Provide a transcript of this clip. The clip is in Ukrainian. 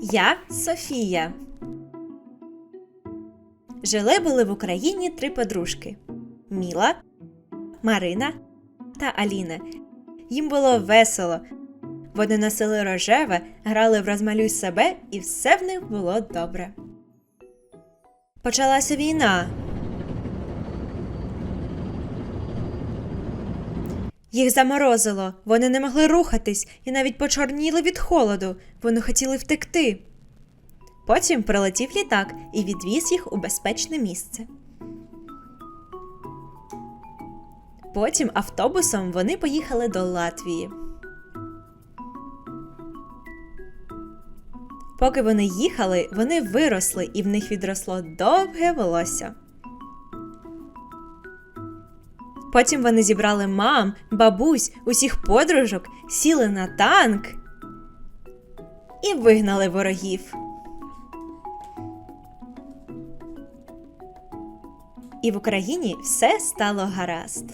Я Софія. Жили були в Україні три подружки: Міла, Марина та Аліна. Їм було весело. Вони носили рожеве, грали в розмалюй себе, і все в них було добре. Почалася війна. Їх заморозило, вони не могли рухатись і навіть почорніли від холоду. Вони хотіли втекти. Потім прилетів літак і відвіз їх у безпечне місце. Потім автобусом вони поїхали до Латвії. Поки вони їхали, вони виросли і в них відросло довге волосся. Потім вони зібрали мам, бабусь, усіх подружок, сіли на танк і вигнали ворогів. І в Україні все стало гаразд.